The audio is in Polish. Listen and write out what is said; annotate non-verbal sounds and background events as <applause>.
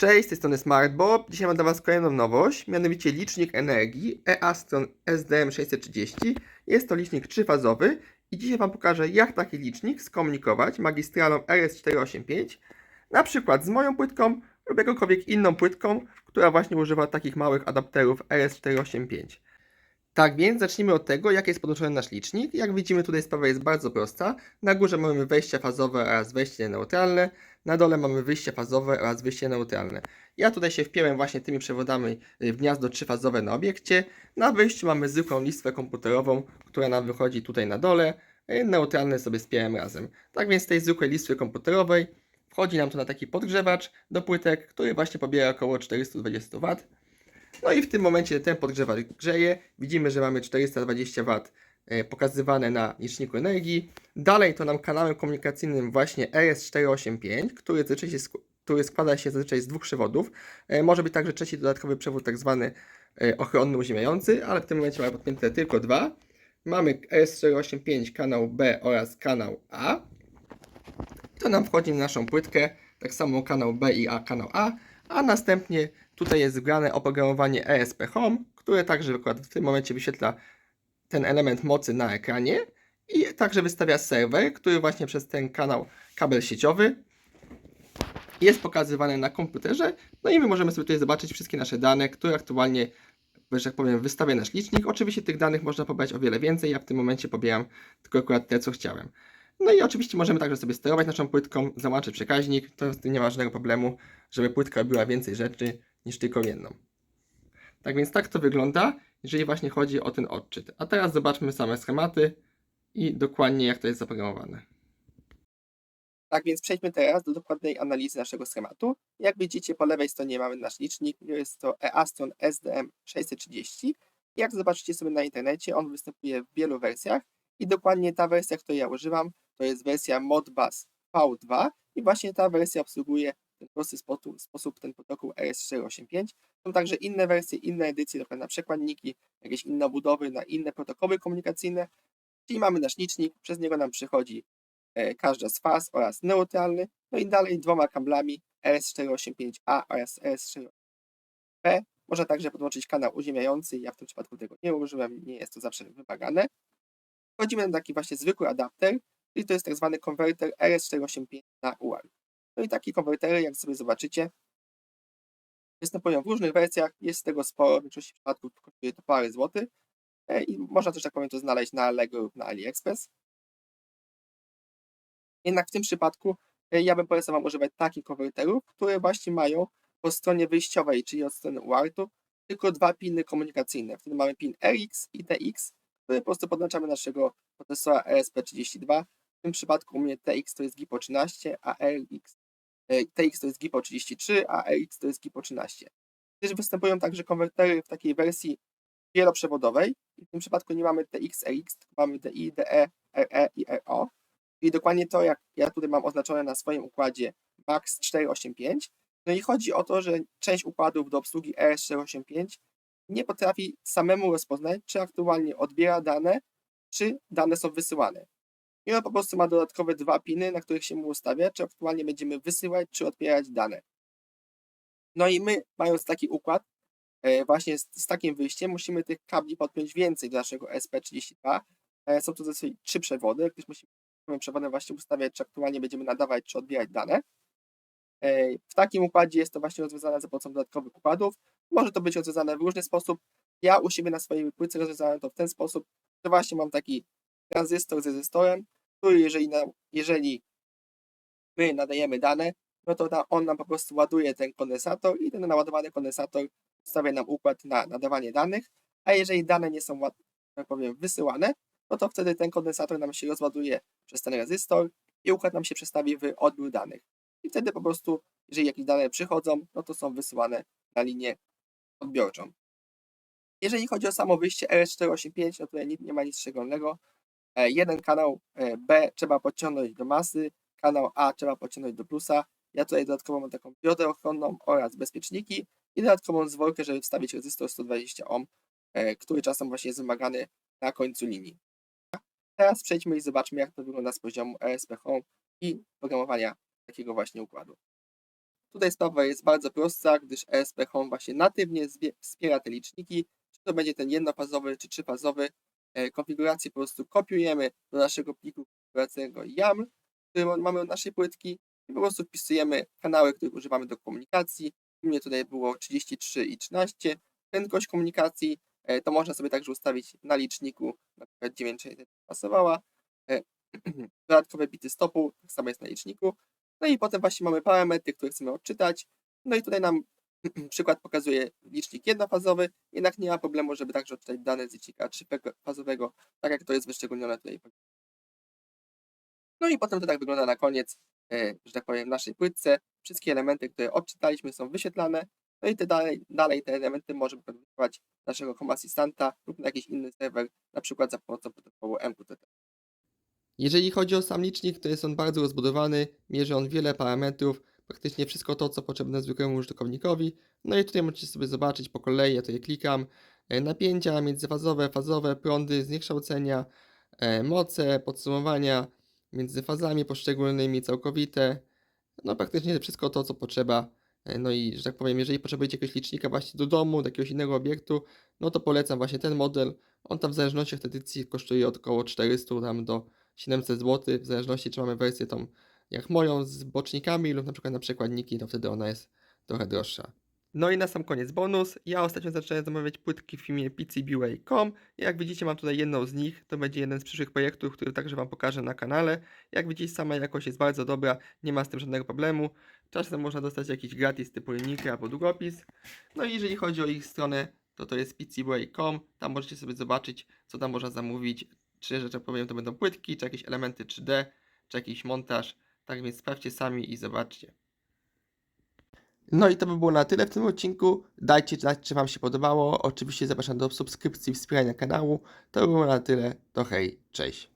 Cześć, z tej strony SmartBob. Dzisiaj mam dla Was kolejną nowość, mianowicie licznik energii EASTRON SDM630. Jest to licznik trzyfazowy i dzisiaj Wam pokażę, jak taki licznik skomunikować magistralą RS485, na przykład z moją płytką lub jakąkolwiek inną płytką, która właśnie używa takich małych adapterów RS485. Tak więc zacznijmy od tego, jak jest podłączony nasz licznik. Jak widzimy tutaj sprawa jest bardzo prosta. Na górze mamy wejście fazowe oraz wejście neutralne. Na dole mamy wyjście fazowe oraz wyjście neutralne. Ja tutaj się wpiąłem właśnie tymi przewodami w gniazdo trzyfazowe na obiekcie. Na wyjściu mamy zwykłą listwę komputerową, która nam wychodzi tutaj na dole. Neutralne sobie spiąłem razem. Tak więc z tej zwykłej listwy komputerowej wchodzi nam tu na taki podgrzewacz do płytek, który właśnie pobiera około 420 W. No i w tym momencie ten podgrzewacz grzeje. Widzimy, że mamy 420 W pokazywane na liczniku energii. Dalej to nam kanałem komunikacyjnym właśnie RS485, który, który składa się zazwyczaj z dwóch przewodów. E, Może być także trzeci dodatkowy przewód, tak zwany e, ochronny uziemiający, ale w tym momencie mamy podpięte tylko dwa. Mamy RS485 kanał B oraz kanał A. To nam wchodzi na naszą płytkę, tak samo kanał B i A, kanał A, a następnie tutaj jest wgrane oprogramowanie ESP Home, które także w tym momencie wyświetla ten element mocy na ekranie i także wystawia serwer, który właśnie przez ten kanał kabel sieciowy jest pokazywany na komputerze. No i my możemy sobie tutaj zobaczyć wszystkie nasze dane, które aktualnie, że tak powiem, wystawia nasz licznik. Oczywiście tych danych można pobrać o wiele więcej. Ja w tym momencie pobieram tylko akurat te, co chciałem. No i oczywiście możemy także sobie sterować naszą płytką, załączyć przekaźnik. To nie ma żadnego problemu, żeby płytka robiła więcej rzeczy niż tylko jedną. Tak więc tak to wygląda, jeżeli właśnie chodzi o ten odczyt. A teraz zobaczmy same schematy i dokładnie jak to jest zaprogramowane. Tak więc przejdźmy teraz do dokładnej analizy naszego schematu. Jak widzicie po lewej stronie mamy nasz licznik, jest to EASTRON SDM630. Jak zobaczycie sobie na internecie, on występuje w wielu wersjach i dokładnie ta wersja, której ja używam, to jest wersja Modbus V2 i właśnie ta wersja obsługuje ten prosty sposób, ten protokół RS485. Są także inne wersje, inne edycje, na przekładniki, jakieś inne obudowy na inne protokoły komunikacyjne. Czyli mamy nasz licznik, przez niego nam przychodzi e, każda z faz oraz neutralny, no i dalej dwoma kablami RS485A oraz RS485P. Można także podłączyć kanał uziemiający, ja w tym przypadku tego nie użyłem, nie jest to zawsze wymagane. Wchodzimy na taki właśnie zwykły adapter, czyli to jest tak zwany konwerter RS485 na UART. No i takie konwertery, jak sobie zobaczycie, występują w różnych wersjach, jest tego sporo, w większości przypadków kosztuje to parę złotych e, i można też, tak powiem, to znaleźć na Allegro lub na AliExpress. Jednak w tym przypadku e, ja bym polecał Wam używać takich konwerterów, które właśnie mają po stronie wyjściowej, czyli od strony UART-u, tylko dwa piny komunikacyjne. Wtedy mamy pin RX i TX, który po prostu podłączamy naszego procesora ESP32. W tym przypadku u mnie TX to jest GIPO 13, a RX, TX to jest GIPO 33, a RX to jest GIPO 13. Też występują także konwertery w takiej wersji wieloprzewodowej. I w tym przypadku nie mamy TX-RX, tylko mamy DI, DE, RE i RO. Czyli dokładnie to, jak ja tutaj mam oznaczone na swoim układzie MAX 485. No i chodzi o to, że część układów do obsługi RS485 nie potrafi samemu rozpoznać, czy aktualnie odbiera dane, czy dane są wysyłane. I on po prostu ma dodatkowe dwa piny, na których się mu ustawia, czy aktualnie będziemy wysyłać, czy odbierać dane. No i my, mając taki układ, e, właśnie z, z takim wyjściem, musimy tych kabli podpiąć więcej do naszego SP32. E, Są to zazwyczaj trzy przewody, gdyż musimy przewodem właśnie ustawiać, czy aktualnie będziemy nadawać, czy odbierać dane. E, W takim układzie jest to właśnie rozwiązane za pomocą dodatkowych układów. Może to być rozwiązane w różny sposób. Ja u siebie na swojej płytce rozwiązałem to w ten sposób, że właśnie mam taki tranzystor z rezystorem, który jeżeli, jeżeli my nadajemy dane, no to on nam po prostu ładuje ten kondensator i ten naładowany kondensator stawia nam układ na nadawanie danych, a jeżeli dane nie są, tak powiem, wysyłane, no to wtedy ten kondensator nam się rozładuje przez ten rezystor i układ nam się przestawi w odbiór danych. I wtedy po prostu, jeżeli jakieś dane przychodzą, no to są wysyłane na linię odbiorczą. Jeżeli chodzi o samo wyjście RS485, no tutaj nie ma nic szczególnego. E, Jeden kanał e, B trzeba podciągnąć do masy, kanał A trzeba podciągnąć do plusa. Ja tutaj dodatkowo mam taką diodę ochronną oraz bezpieczniki i dodatkową zwolkę, żeby wstawić rezystor 120 ohm, e, który czasem właśnie jest wymagany na końcu linii. Teraz przejdźmy i zobaczmy, jak to wygląda z poziomu ESP Home i programowania takiego właśnie układu. Tutaj sprawa jest bardzo prosta, gdyż ESP Home właśnie natywnie wspiera te liczniki, czy to będzie ten jednofazowy, czy trzyfazowy. E, Konfigurację po prostu kopiujemy do naszego pliku konfiguracyjnego YAML, który ma- mamy od naszej płytki i po prostu wpisujemy kanały, których używamy do komunikacji. U mnie tutaj było 33 i 13. Prędkość komunikacji e, to można sobie także ustawić na liczniku, na przykład 9600 pasowała. E, <clears throat> Dodatkowe bity stopu, tak samo jest na liczniku. No i potem właśnie mamy parametry, które chcemy odczytać. No i tutaj nam <clears throat> przykład pokazuje licznik jednofazowy, jednak nie ma problemu, żeby także odczytać dane z licznika trzyfazowego, tak jak to jest wyszczególnione tutaj. No i potem to tak wygląda na koniec, e, że tak powiem, naszej płytce. Wszystkie elementy, które odczytaliśmy są wyświetlane, no i te dalej, dalej te elementy możemy do naszego Home Assistanta lub na jakiś inny serwer, na przykład za pomocą protokołu MQTT. Jeżeli chodzi o sam licznik, to jest on bardzo rozbudowany, mierzy on wiele parametrów, praktycznie wszystko to, co potrzebne zwykłemu użytkownikowi. No i tutaj możecie sobie zobaczyć po kolei, ja tutaj klikam, e, napięcia międzyfazowe, fazowe, prądy, zniekształcenia, e, moce, podsumowania między fazami poszczególnymi, całkowite, no praktycznie wszystko to, co potrzeba. E, No i, że tak powiem, jeżeli potrzebujecie jakiegoś licznika właśnie do domu, do jakiegoś innego obiektu, no to polecam właśnie ten model. On tam w zależności od edycji kosztuje od około 400 tam do 700 zł, w zależności czy mamy wersję tą jak moją z bocznikami lub na przykład na przekładniki, to wtedy ona jest trochę droższa. No i na sam koniec bonus. Ja ostatnio zacząłem zamawiać płytki w filmie PCBWay.com. Jak widzicie mam tutaj jedną z nich. To będzie jeden z przyszłych projektów, który także Wam pokażę na kanale. Jak widzicie sama jakość jest bardzo dobra, nie ma z tym żadnego problemu. Czasem można dostać jakiś gratis typu linijkę albo długopis. No i jeżeli chodzi o ich stronę, to to jest PCBWay.com. Tam możecie sobie zobaczyć, co tam można zamówić. Czy, że tak powiem, to będą płytki, czy jakieś elementy 3D, czy jakiś montaż. Tak więc sprawdźcie sami i zobaczcie. No i to by było na tyle w tym odcinku. Dajcie znać, czy Wam się podobało. Oczywiście zapraszam do subskrypcji i wspierania kanału. To by było na tyle. To hej, cześć.